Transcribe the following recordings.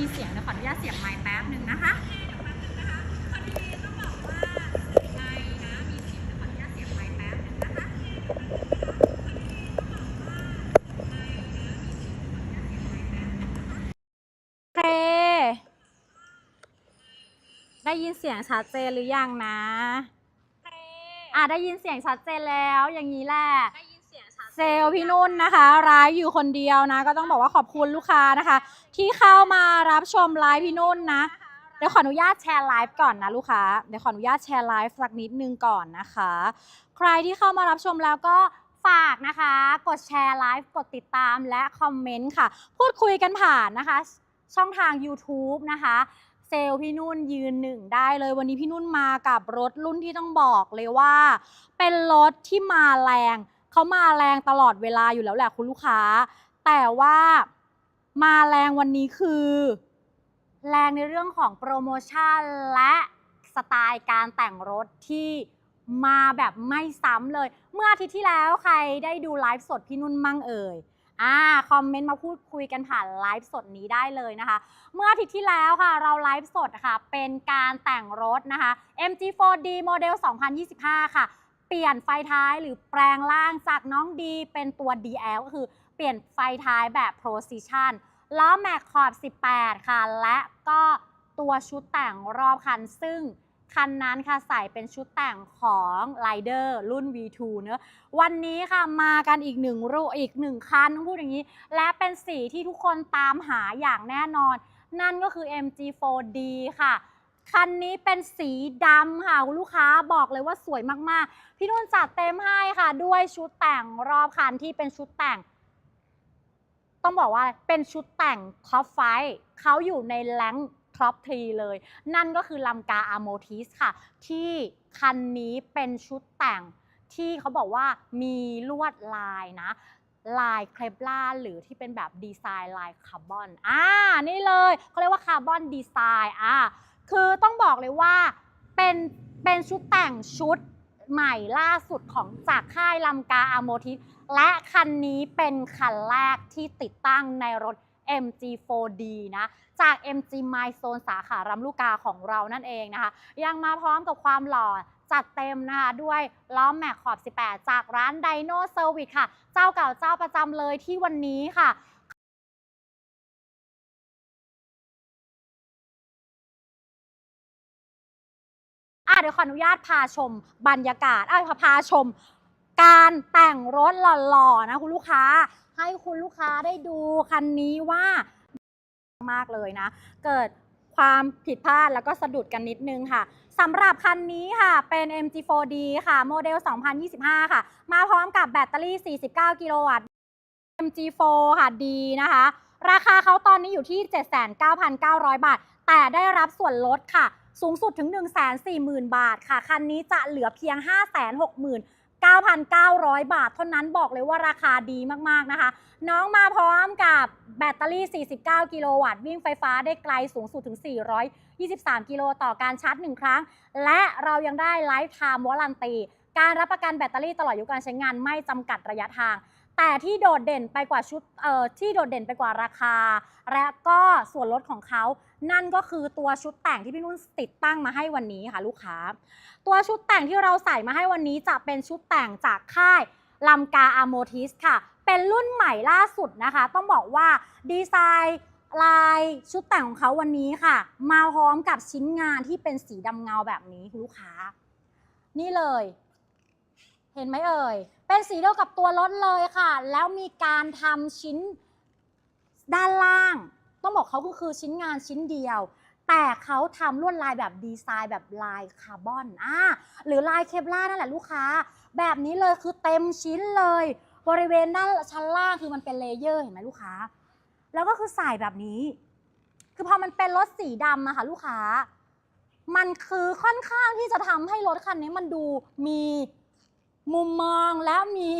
มีเสียงนะขออนุญาตเสียงไม้แป๊บหนึ่งนะคะพอดีต้องบอกว่าไม้นเสียงนะขออนุญาตเสียงไม้แป๊บหนึ่งนะคะโอเคได้ยินเสียงชัดเจนหรือยังนะ อะได้ยินเสียงชัดเจนแล้วอย่างนี้แหละ เซลพี่นุ่นนะคะร้ายอยู่คนเดียวนะ ก็ต้องบอกว่าขอบคุณลูกค้านะคะ ที่เข้ามารับชมไลฟ์พี่นุ่นนะเดี๋ยวขออนุญาตแชร์ไลฟ์ก่อนนะลูกค้าเดี๋ยวขออนุญาตแชร์ไลฟ์สักนิดนึงก่อนนะคะ ใครที่เข้ามารับชมแล้วก็ฝากนะคะ กดแชร์ไลฟ์กดติดตามและคอมเมนต์ค่ะ พูดคุยกันผ่านนะคะ ช่องทาง YouTube นะคะเซลพี่นุ่นยืนหนึ่งได้เลยวันนี้พี่นุ่นมากับรถรุ่นที่ต้องบอกเลยว่า เป็นรถที่มาแรง เขามาแรงตลอดเวลาอยู่แล้วแหละคุณลูกค้า แต่ว่ามาแรงวันนี้คือ แรงในเรื่องของโปรโมชั่นและสไตล์การแต่งรถที่มาแบบไม่ซ้ำเลย เมื่ออาทิตย์ที่แล้วใครได้ดูไลฟ์สดพี่นุ่นมั่งเอ่ยอ่าคอมเมนต์มาพูดคุยกันผ่านไลฟ์สดนี้ได้เลยนะคะ เมื่ออาทิตย์ที่แล้วค่ะ เราไลฟ์สดค่ะ เป็นการแต่งรถนะคะ MG4D โมเดล 2025 ค่ะ เปลี่ยนไฟท้ายหรือแปลงร่างจากน้องดีเป็นตัว DL ก็คือเปลี่ยนไฟท้ายแบบ Precision ล้อแม็กขอบ 18 ค่ะ และก็ตัวชุดแต่งรอบคัน ซึ่งคันนั้นค่ะใส่เป็นชุดแต่งของ Rider รุ่น V2 เนอะวันนี้ค่ะมากันอีกหนึ่งรูอีกหนึ่งคันต้องพูดอย่างนี้ และเป็นสีที่ทุกคนตามหาอย่างแน่นอน นั่นก็คือ MG4D ค่ะ คันนี้เป็นสีดำค่ะคุณลูกค้าบอกเลยว่าสวยมากๆ พี่นุ่นจัดเต็มให้ค่ะ ด้วยชุดแต่งรอบคันที่เป็นชุดแต่ง ต้องบอกว่าเป็นชุดแต่งท็อปไฟเขาอยู่ในแรงท็อปทรีเลย นั่นก็คือลัมกาอาโมทิสค่ะ ที่คันนี้เป็นชุดแต่งที่เขาบอกว่ามีลวดลายนะลายเคลปล่าหรือที่เป็นแบบดีไซน์ลายคาร์บอน อ่า นี่เลยเขาเรียกว่าคาร์บอนดีไซน์ อ่า คือต้องบอกเลยว่าเป็นเป็นชุดแต่งชุดใหม่ล่าสุดของจากค่ายลัมกาอาโมทิสและคันนี้เป็นคันแรกที่ติดตั้งในรถ MG4D นะจาก MG Milestone สาขารำลูกกาของเรานั่นเองนะคะ ยังมาพร้อมกับความหล่อจัดเต็มนะคะ ด้วยล้อมแม็กขอบ 18 จากร้าน Dino Service ค่ะ เจ้าเก่าเจ้าประจำเลยที่วันนี้ค่ะ เดี๋ยวขออนุญาตพาชมบรรยากาศเอะพาชม การแต่งรถหล่อๆนะคุณลูกค้า ให้คุณลูกค้าได้ดูคันนี้ว่ามากเลยนะ เกิดความผิดพลาดแล้วก็สะดุดกันนิดนึงค่ะสำหรับคันนี้ค่ะเป็น MG4D ค่ะ โมเดล 2025 ค่ะ มาพร้อมกับแบตเตอรี่ 49 กิโลวัตต์ MG4 ค่ะดีนะคะ ราคาเขาตอนนี้อยู่ที่ 79,900 บาท แต่ได้รับส่วนลดค่ะ สูงสุดถึง 140,000 บาทค่ะ คันนี้จะเหลือเพียง 569,900 บาทเท่านั้นบอกเลยว่าราคาดีมากๆนะคะ น้องมาพร้อมกับแบตเตอรี่ 49 กิโลวัตต์วิ่งไฟฟ้าได้ไกลสูงสุดถึง 423 กิโลต่อการชาร์จ 1 ครั้ง และเรายังได้ไลฟ์ไทม์วอลันตี การรับประกันแบตเตอรี่ตลอดอายุการใช้งานไม่จำกัดระยะทาง แต่ที่โดดเด่นไปกว่าชุดเอ่อที่โดดเด่นไปกว่าราคา และก็ส่วนลดของเขา นั่นก็คือตัวชุดแต่งที่พี่นุ่นติดตั้งมาให้วันนี้ค่ะลูกค้า ตัวชุดแต่งที่เราใส่มาให้วันนี้จะเป็นชุดแต่งจากค่ายลัมกาอาโมทิสค่ะ เป็นรุ่นใหม่ล่าสุดนะคะ ต้องบอกว่าดีไซน์ลายชุดแต่งของเขาวันนี้ค่ะ มาพร้อมกับชิ้นงานที่เป็นสีดำเงาแบบนี้คุณลูกค้า นี่เลย เห็นไหมเอ่ย เป็นสีเดียวกับตัวรถเลยค่ะ แล้วมีการทำชิ้นด้านล่าง ต้องบอกเขาก็คือชิ้นงานชิ้นเดียว แต่เขาทำลวดลายแบบดีไซน์แบบลายคาร์บอนอ่าหรือลายเคปล่านั่นแหละลูกค้า แบบนี้เลยคือเต็มชิ้นเลย บริเวณด้านชั้นล่างคือมันเป็นเลเยอร์เห็นไหมลูกค้า แล้วก็คือใส่แบบนี้ คือพอมันเป็นรถสีดำอะค่ะลูกค้า มันคือค่อนข้างที่จะทำให้รถคันนี้มันดูมี มุมมองและมี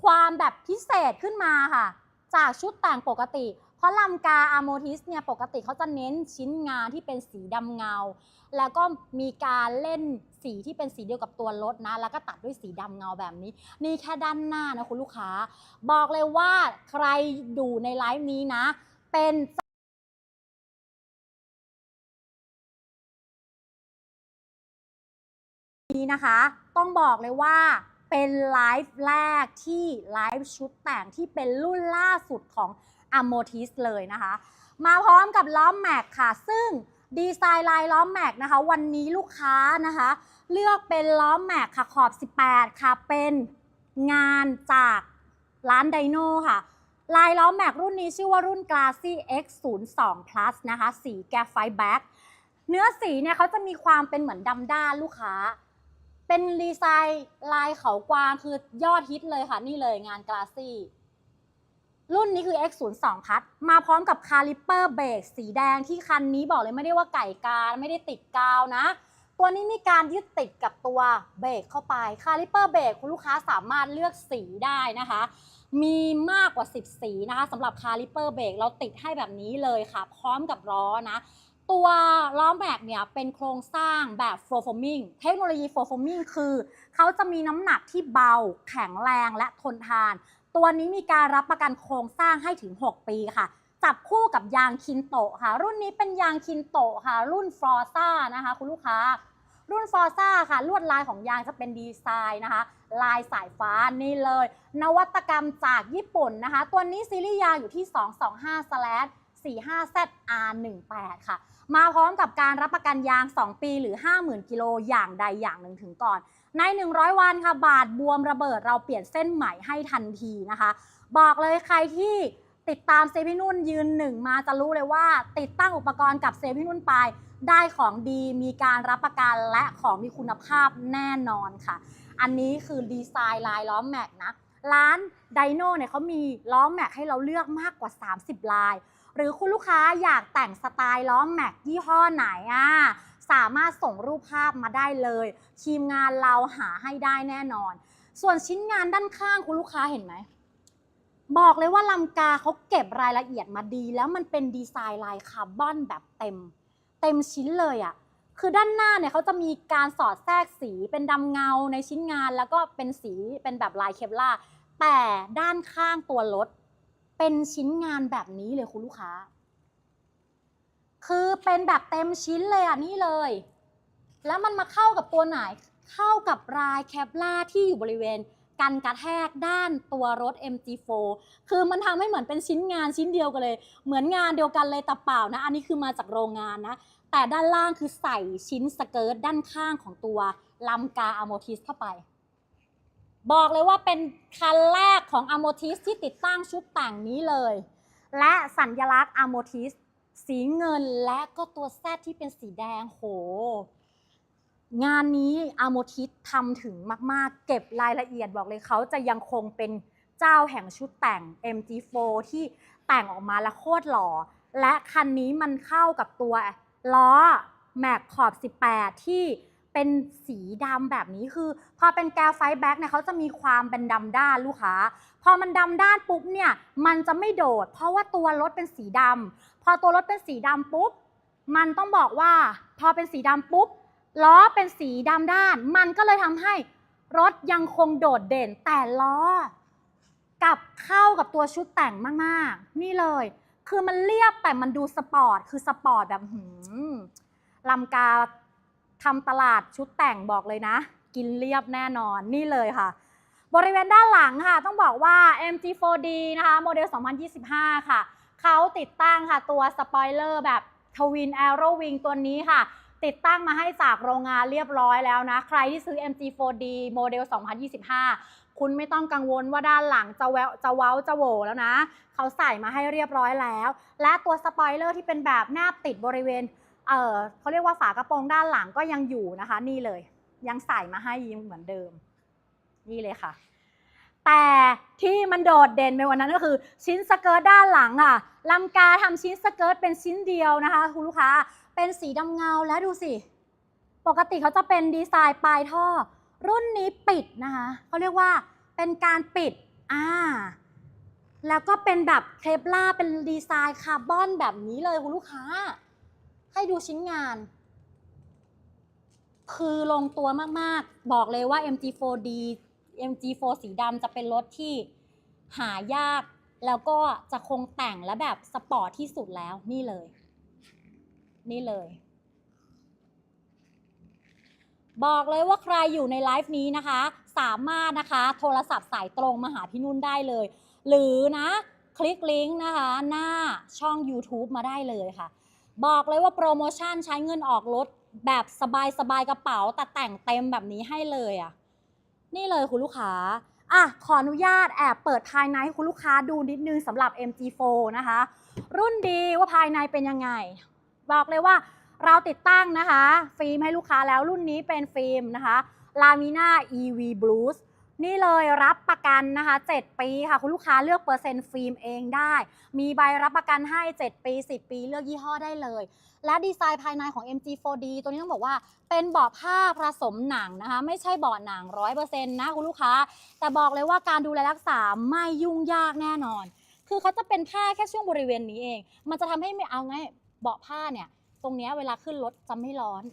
ความแบบพิเศษขึ้นมาค่ะ จากชุดแต่งปกติ เพราะลำกาอะโมทิสเนี่ยปกติเขาจะเน้นชิ้นงานที่เป็นสีดำเงา แล้วก็มีการเล่นสีที่เป็นสีเดียวกับตัวรถนะ แล้วก็ตัดด้วยสีดำเงาแบบนี้ นี่แค่ด้านหน้านะคุณลูกค้า บอกเลยว่าใครดูในไลฟ์นี้นะ เป็น นี้นะคะ ต้องบอกเลยว่าเป็นไลฟ์แรกที่ไลฟ์ชุดแต่งที่เป็นรุ่นล่าสุดของ a m o t i s เลยนะคะ มาพร้อมกับล้อมแม็กค่ะ ซึ่งดีไซน์ลายล้อมแม็กนะคะ วันนี้ลูกค้านะคะ เลือกเป็นล้อมแม็กค่ะขอบ 18 ค่ะ เป็นงานจากร้านไดโน่ค่ะ ลายล้อมแม็กรุ่นนี้ชื่อว่ารุ่น Glassy X02 Plus นะคะ สีแกฟไฟแบ็กเนื้อสีเนี่ยเขาจะมีความเป็นเหมือนดำด้านลูกค้า เป็นดีไซน์ลายเขากวางคือยอดฮิตเลยค่ะ นี่เลยงาน Glassy รุ่นนี้คือ X02 พัด มาพร้อมกับคาลิปเปอร์เบรกสีแดงที่คันนี้บอกเลยไม่ได้ว่าไก่กาไม่ได้ติดกาวนะ ตัวนี้มีการยึดติดกับตัวเบรกเข้าไป คาลิปเปอร์เบรกคุณลูกค้าสามารถเลือกสีได้นะคะ มีมากกว่า 10 สีนะคะสำหรับคาลิปเปอร์เบรกเราติดให้แบบนี้เลยค่ะ พร้อมกับล้อนะ ตัวล้อแม็กเนี่ยเป็นโครงสร้างแบบโฟร์ฟอร์มิงเทคโนโลยีโฟร์ฟอร์มิงคือ เขาจะมีน้ำหนักที่เบา แข็งแรงและทนทาน ตัวนี้มีการรับประกันโครงสร้างให้ถึง 6 ปีค่ะ จับคู่กับยางคินโตะค่ะ รุ่นนี้เป็นยางคินโตะค่ะ รุ่นฟอร์ซ่านะคะ คุณลูกค้า รุ่นฟอร์ซ่าค่ะ ลวดลายของยางจะเป็นดีไซน์นะคะ ลายสายฟ้านี่เลย นวัตกรรมจากญี่ปุ่นนะคะ ตัวนี้ซีรีส์ยางอยู่ที่ 45 ZR 1 8ค่ะ มาพร้อมกับการรับประกันยาง 2 ปีหรือ 50,000 กิโลอย่างใดอย่างหนึ่งถึงก่อน ใน 100 วันค่ะ บาดบวมระเบิดเราเปลี่ยนเส้นใหม่ให้ทันทีนะคะ บอกเลยใครที่ติดตามเซพี่นุ่นยืนหนึ่งมาจะรู้เลยว่า ติดตั้งอุปกรณ์กับเซพี่นุ่นไป ได้ของดีมีการรับประกันและของมีคุณภาพแน่นอนค่ะ อันนี้คือดีไซน์ลายล้อมแม็กนะร้านไดโน่เนี่ยเขามีล้อมแม็กให้เราเลือกมากกว่า 30 ลาย หรือคุณลูกค้าอยากแต่งสไตล์ล้อแม็กยี่ห้อไหนอะสามารถส่งรูปภาพมาได้เลย ทีมงานเราหาให้ได้แน่นอน ส่วนชิ้นงานด้านข้างคุณลูกค้าเห็นไหม บอกเลยว่าลำกาเขาเก็บรายละเอียดมาดี แล้วมันเป็นดีไซน์ลายคาร์บอนแบบเต็ม เต็มชิ้นเลยอะ่ะคือด้านหน้าเนี่ยเขาจะมีการสอดแทรกสีเป็นดำเงาในชิ้นงาน แล้วก็เป็นสีเป็นแบบลายเคปลาแต่ด้านข้างตัวรถ เป็นชิ้นงานแบบนี้เลยคุณลูกค้า คือเป็นแบบเต็มชิ้นเลยอะนี่เลย แล้วมันมาเข้ากับตัวไหน เข้ากับลายแคปล่าที่อยู่บริเวณกันกระแทกด้านตัวรถ MG4 คือมันทำให้เหมือนเป็นชิ้นงานชิ้นเดียวกันเลย เหมือนงานเดียวกันเลยแต่เปล่านะ อันนี้คือมาจากโรงงานนะ แต่ด้านล่างคือใส่ชิ้นสเกิร์ตด้านข้างของตัวลำกาอะโมทิสเข้าไป บอกเลยว่าเป็นคันแรกของอะโมทิสที่ติดตั้งชุดแต่งนี้เลย และสัญลักษณ์อะโมทิสสีเงินและก็ตัวแซดที่เป็นสีแดงโห งานนี้อะโมทิสทำถึงมาก ๆ เก็บรายละเอียดบอกเลยเขาจะยังคงเป็นเจ้าแห่งชุดแต่ง MG4 ที่แต่งออกมาแล้วโคตรหล่อ และคันนี้มันเข้ากับตัวล้อแม็กขอบ 18 ที่ เป็นสีดำแบบนี้คือ พอเป็นแกลไฟแบ็กเนี่ยเขาจะมีความเป็นดำด้านลูกค้า พอมันดำด้านปุ๊บเนี่ยมันจะไม่โดด เพราะว่าตัวรถเป็นสีดำพอตัวรถเป็นสีดำปุ๊บมันต้องบอกว่า พอเป็นสีดำปุ๊บล้อเป็นสีดำด้าน มันก็เลยทำให้รถยังคงโดดเด่นแต่ล้อกลับเข้ากับตัวชุดแต่งมากๆ นี่เลย คือมันเรียบแต่มันดูสปอร์ตคือสปอร์ตแบบหืมลำกา ทำตลาดชุดแต่งบอกเลยนะ กินเรียบแน่นอนนี่เลยค่ะ บริเวณด้านหลังค่ะ ต้องบอกว่า MG4D นะคะโมเดล 2025 ค่ะ เขาติดตั้งค่ะตัวสปอยเลอร์แบบทวินแอโรวิงตัวนี้ค่ะ ติดตั้งมาให้จากโรงงานเรียบร้อยแล้วนะ ใครที่ซื้อ MG4D โมเดล 2025 คุณไม่ต้องกังวลว่าด้านหลังจะแววจะเว้าจะโหวแล้วนะ เขาใส่มาให้เรียบร้อยแล้ว และตัวสปอยเลอร์ที่เป็นแบบหน้าติดบริเวณ เออเขาเรียกว่าฝากระโปรงด้านหลังก็ยังอยู่นะคะ นี่เลย ยังใส่มาให้ยังเหมือนเดิม นี่เลยค่ะ แต่ที่มันโดดเด่นไปวันนั้นก็คือ ชิ้นสเกิร์ตด้านหลังอะลำกาทำชิ้นสเกิร์ตเป็นชิ้นเดียวนะคะคุณลูกค้าเป็นสีดำเงาและดูสิ ปกติเขาจะเป็นดีไซน์ปลายท่อ รุ่นนี้ปิดนะคะเขาเรียกว่าเป็นการปิดอ่าแล้วก็เป็นแบบเคปล่าเป็นดีไซน์คาร์บอนแบบนี้เลยคุณลูกค้า ให้ดูชิ้นงาน คือลงตัวมากๆ บอกเลยว่า MG4D MG4 สีดำจะเป็นรถที่หายาก แล้วก็จะคงแต่งและแบบสปอร์ตที่สุดแล้วนี่เลย นี่เลย บอกเลยว่าใครอยู่ในไลฟ์นี้นะคะ สามารถนะคะ โทรศัพท์สายตรงมาหาพี่นุ่นได้เลย หรือนะ คลิกลิงก์นะคะ หน้าช่อง YouTube มาได้เลยค่ะ บอกเลยว่าโปรโมชั่นใช้เงินออกรถแบบสบายๆกระเป๋า แต่แต่งเต็มแบบนี้ให้เลยอะ นี่เลยคุณลูกค้าอะขออนุญาตแอบเปิดภายในให้คุณลูกค้าดูนิดนึงสำหรับ MG4 นะคะ รุ่นดีว่าภายในเป็นยังไง บอกเลยว่าเราติดตั้งนะคะ ฟิล์มให้ลูกค้าแล้วรุ่นนี้เป็นฟิล์มนะคะ Lamina EV Blues นี่เลยรับประกันนะคะ 7 ปีค่ะ คุณลูกค้าเลือกเปอร์เซ็นต์ฟิล์มเองได้ มีใบรับประกันให้ 7 ปี 10 ปีเลือกยี่ห้อได้เลย และดีไซน์ภายในของ MG4D ตัวนี้ต้องบอกว่าเป็นเบาะผ้าผสมหนังนะคะ ไม่ใช่เบาะหนัง 100%นะคุณลูกค้า แต่บอกเลยว่าการดูแลรักษาไม่ยุ่งยากแน่นอน คือเขาจะเป็นผ้าแค่ช่วงบริเวณนี้เอง มันจะทำให้ไม่เอาไงเบาะผ้าเนี่ย ตรงนี้เวลาขึ้นรถจะไม่ร้อน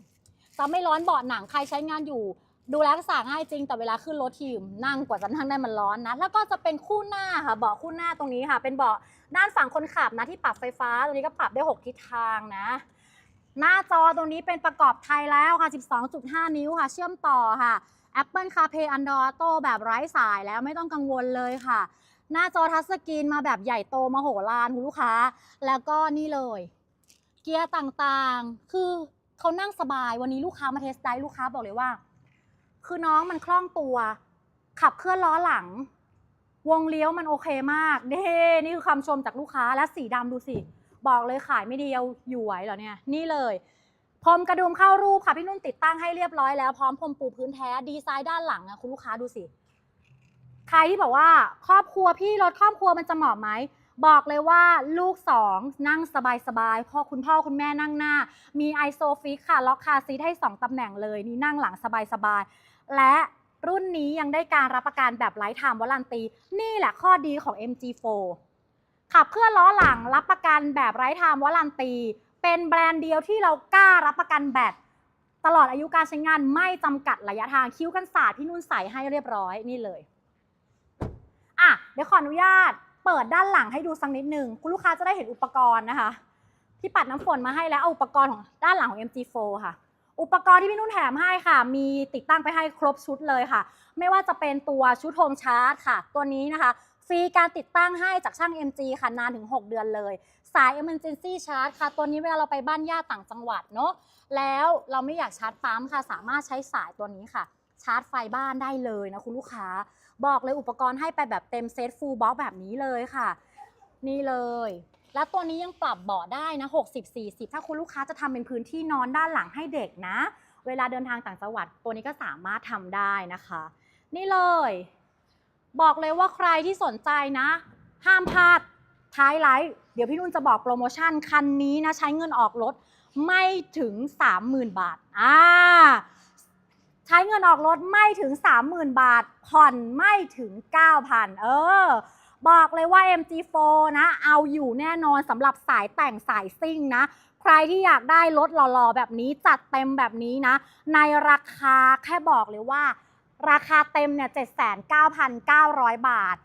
จะไม่ร้อนเบาะหนังใครใช้งานอยู่ ดูแลรักษาง่ายจริงแต่เวลาขึ้นรถทีมนั่งกว่าจะนั่งได้มันร้อนนะ แล้วก็จะเป็นคู่หน้าค่ะเบาะคู่หน้าตรงนี้ค่ะ เป็นเบาะด้านฝั่งคนขับนะที่ปรับไฟฟ้าตรงนี้ก็ปรับได้ 6 ทิศทางนะ หน้าจอตรงนี้เป็นประกอบไทยแล้วค่ะ 12.5 นิ้วค่ะ เชื่อมต่อค่ะ Apple CarPlay Android Auto แบบไร้สายแล้วไม่ต้องกังวลเลยค่ะ หน้าจอทัชสกรีนมาแบบใหญ่โตมโหฬารคุณลูกค้า แล้วก็นี่เลย เกียร์ต่างๆ คือเขานั่งสบายวันนี้ลูกค้ามาเทสไดร์ลูกค้าบอกเลยว่า คือน้องมันคล่องตัว ขับเคลื่อนล้อหลัง วงเลี้ยวมันโอเคมากเด้นี่คือคำชมจากลูกค้าและสีดำดูสิ บอกเลยขายไม่เดียวอยู่ไหวเหรอเนี่ย นี่เลยพรมกระดุมเข้ารูปค่ะพี่นุ่นติดตั้งให้เรียบร้อยแล้วพร้อมพรมปูพื้นแท้ดีไซน์ด้านหลังอะคุณลูกค้าดูสิใครที่บอกว่าครอบครัวพี่รถครอบครัวมันจะเหมาะไหมบอกเลยว่าลูกสองนั่งสบายๆพ่อคุณพ่อคุณแม่นั่งหน้า มีไอโซฟิกค่ะ ล็อกคาซีทให้ 2ตำแหน่งเลย นี่นั่งหลังสบายๆ และรุ่นนี้ยังได้การรับประกันแบบไร้ไทม์วารันตี นี่แหละข้อดีของ MG4 ขับเคลื่อนล้อหลังรับประกันแบบไร้ไทม์วารันตี เป็นแบรนด์เดียวที่เรากล้ารับประกันแบบตลอดอายุการใช้งานไม่จำกัดระยะทางคิ้วกันศาสตร์พี่นุ่นใส่ให้เรียบร้อยนี่เลยอะเดี๋ยวขออนุญาตเปิดด้านหลังให้ดูสักนิดหนึ่งคุณลูกค้าจะได้เห็นอุปกรณ์นะคะ ที่ปัดน้ำฝนมาให้แล้วเอาอุปกรณ์ของด้านหลังของ MG4 ค่ะ อุปกรณ์ที่พี่นุ่นแถมให้ค่ะ มีติดตั้งไปให้ครบชุดเลยค่ะ ไม่ว่าจะเป็นตัวชุดโฮมชาร์จค่ะ ตัวนี้นะคะฟรีการติดตั้งให้จากช่าง MG ค่ะนานถึง 6 เดือนเลย สาย Emergency Charge ค่ะ ตัวนี้เวลาเราไปบ้านญาติต่างจังหวัดเนาะแล้วเราไม่อยากชาร์จปั๊มค่ะ สามารถใช้สายตัวนี้ค่ะ ชาร์จไฟบ้านได้เลยนะคุณลูกค้า บอกเลยอุปกรณ์ให้ไปแบบเต็มเซตฟูลบ็อกแบบนี้เลยค่ะ นี่เลย แล้วตัวนี้ยังปรับเบาะได้นะ 60 40 ถ้าคุณลูกค้าจะทำเป็นพื้นที่นอนด้านหลังให้เด็กนะ เวลาเดินทางต่างจังหวัด ตัวนี้ก็สามารถทำได้นะคะ นี่เลย บอกเลยว่าใครที่สนใจนะ ห้ามพลาดท้ายไลฟ์เดี๋ยวพี่นุ่นจะบอกโปรโมชั่นคันนี้นะ ใช้เงินออกรถไม่ถึง 30,000 บาทอ่าใช้เงินออกรถไม่ถึง 30,000 บาท ผ่อนไม่ถึง 9,000 เออ บอกเลยว่า MG4 นะ เอาอยู่แน่นอนสำหรับสายแต่งสายซิ่งนะ ใครที่อยากได้รถหล่อๆ แบบนี้จัดเต็มแบบนี้นะ ในราคาแค่บอกเลยว่า ราคาเต็มเนี่ย 79,900 บาท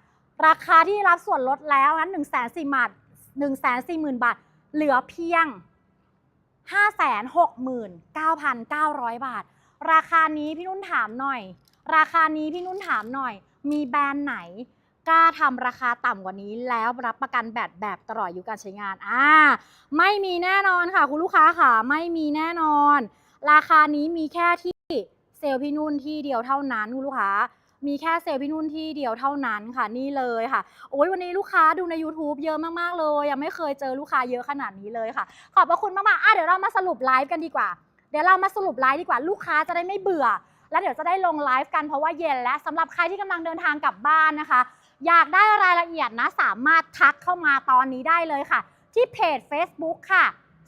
ราคาที่รับส่วนลดแล้วนั้น1 4 0 0 0 0บาท140,000บาทเหลือเพียง 569,900 บาท ราคานี้พี่นุ่นถามหน่อย ราคานี้พี่นุ่นถามหน่อย มีแบรนด์ไหน กล้าทำราคาต่ำกว่านี้ แล้วรับประกันแบบแบบตลอดอายุการใช้งานอ่าไม่มีแน่นอนค่ะ คุณลูกค้าค่ะ ไม่มีแน่นอน ราคานี้มีแค่ที่เซลล์พี่นุ่นที่เดียวเท่านั้นคุณลูกค้ามีแค่เซลล์พี่นุ่นที่เดียวเท่านั้นค่ะนี่เลยค่ะ โอ้ยวันนี้ลูกค้าดูใน YouTube เยอะมาก ๆ เลย ยังไม่เคยเจอลูกค้าเยอะขนาดนี้เลยค่ะ ขอบพระคุณมากๆอะเดี๋ยวเรามาสรุปไลฟ์กันดีกว่า เดี๋ยวเรามาสรุปไลฟ์ดีกว่า ลูกค้าจะได้ไม่เบื่อ แล้วเดี๋ยวจะได้ลงไลฟ์กันเพราะว่าเย็นแล้วสำหรับใครที่กำลังเดินทางกลับบ้านนะคะ อยากได้รายละเอียดนะ สามารถทักเข้ามาตอนนี้ได้เลยค่ะ ที่เพจ Facebook ค่ะ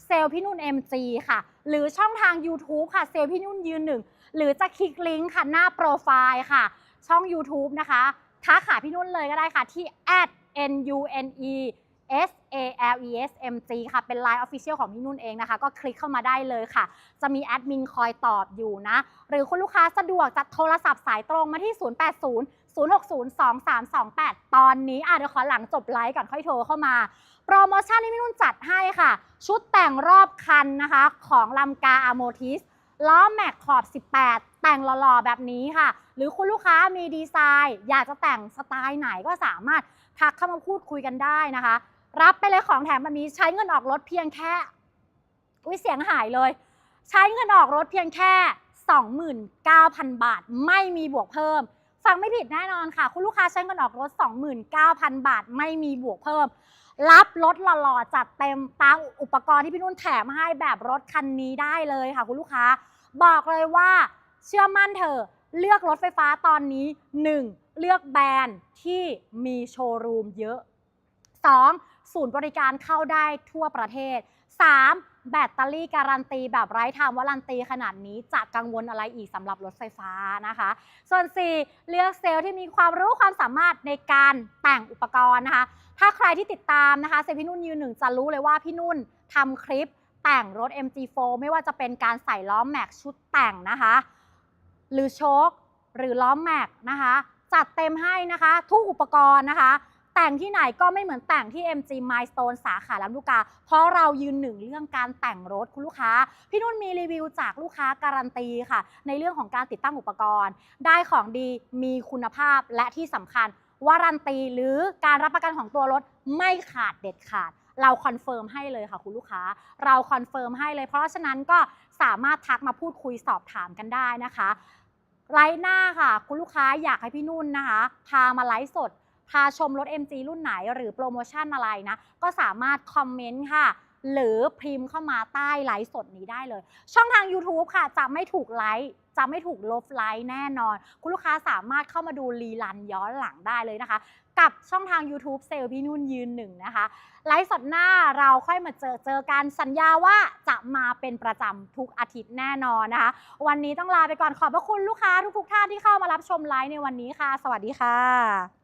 เซลพี่นุ่น MG ค่ะ หรือช่องทาง YouTube ค่ะเซลพี่นุ่นยืนหนึ่งหรือจะคลิกลิงก์ค่ะหน้าโปรไฟล์ค่ะ ช่อง YouTube นะคะทักหาพี่นุ่นเลยก็ได้ค่ะที่ at N U N E S A L E S M G ค่ะ เป็น Line Official ของพี่นุ่นเองนะคะ ก็คลิกเข้ามาได้เลยค่ะ จะมีแอดมินคอยตอบอยู่นะ หรือคุณลูกค้าสะดวกจะโทรศัพท์สายตรงมาที่ 080 060 2328 ตอนนี้อะเดี๋ยวขอหลังจบไลฟ์ก่อนค่อยโทรเข้ามา โปรโมชั่นที่พี่นุ่นจัดให้ค่ะ ชุดแต่งรอบคันนะคะ ของลำกาอาโมทิสล้อแม็กขอบ 18 แต่งหล่อๆ แบบนี้ค่ะ หรือคุณลูกค้ามีดีไซน์ อยากจะแต่งสไตล์ไหนก็สามารถทักเข้ามาพูดคุยกันได้นะคะ รับไปเลยของแถมแบบนี้ใช้เงินออกรถเพียงแค่ อุ้ยเสียงหายเลย ใช้เงินออกรถเพียงแค่ 29,000 บาท ไม่มีบวกเพิ่ม ฟังไม่ผิดแน่นอนค่ะ คุณลูกค้าใช้เงินออกรถ 29,000 บาท ไม่มีบวกเพิ่ม รับรถหล่อๆจัดเต็มตามอุปกรณ์ที่พี่นุ่นแถมให้แบบรถคันนี้ได้เลยค่ะ คุณลูกค้า บอกเลยว่าเชื่อมั่นเถอะเลือกรถไฟฟ้าตอนนี้ 1. เลือกแบรนด์ที่มีโชว์รูมเยอะ 2. ศูนย์บริการเข้าได้ทั่วประเทศ 3. แบตเตอรี่การันตีแบบไร้ทางวารันตีขนาดนี้จะกังวลอะไรอีกสำหรับรถไฟฟ้านะคะ ส่วน 4. เลือกเซลล์ที่มีความรู้ความสามารถในการแต่งอุปกรณ์นะคะ ถ้าใครที่ติดตามนะคะเซพี่นุ่นยืนหนึ่งจะรู้เลยว่าพี่นุ่นทำคลิปแต่งรถ MG4 ไม่ว่าจะเป็นการใส่ล้อมแม็กชุดแต่งนะคะ หรือโชคหรือล้อมแม็กนะคะ จัดเต็มให้นะคะ ทุกอุปกรณ์นะคะ แต่งที่ไหนก็ไม่เหมือนแต่งที่ MG Milestone สาขาลำลูกกา เพราะเรายืนหนึ่งเรื่องการแต่งรถคุณลูกค้า พี่นุ่นมีรีวิวจากลูกค้าการันตีค่ะ ในเรื่องของการติดตั้งอุปกรณ์ ได้ของดีมีคุณภาพและที่สำคัญวารันตีหรือการรับประกันของตัวรถไม่ขาดเด็ดขาด เราคอนเฟิร์มให้เลยค่ะคุณลูกค้า เราคอนเฟิร์มให้เลย เพราะฉะนั้นก็สามารถทักมาพูดคุยสอบถามกันได้นะคะไลฟ์หน้าค่ะ คุณลูกค้าอยากให้พี่นุ่นนะคะ พามาไลฟ์สด พาชมรถ MG รุ่นไหนหรือโปรโมชั่นอะไรนะ ก็สามารถคอมเมนต์ค่ะ หรือพิมพ์เข้ามาใต้ไลฟ์สดนี้ได้เลย ช่องทาง YouTube ค่ะ จะไม่ถูกไลฟ์จะไม่ถูกลบไลฟ์แน่นอน คุณลูกค้าสามารถเข้ามาดูรีลันย้อนหลังได้เลยนะคะ กับช่องทาง YouTube เซลล์พี่นุ่นยืนหนึ่งนะคะ ไลฟ์สดหน้าเราค่อยมาเจอเจอกันสัญญาว่าจะมาเป็นประจำทุกอาทิตย์แน่นอนนะคะ วันนี้ต้องลาไปก่อนขอบพระคุณลูกค้าทุกๆท่านที่เข้ามารับชมไลฟ์ในวันนี้ค่ะ สวัสดีค่ะ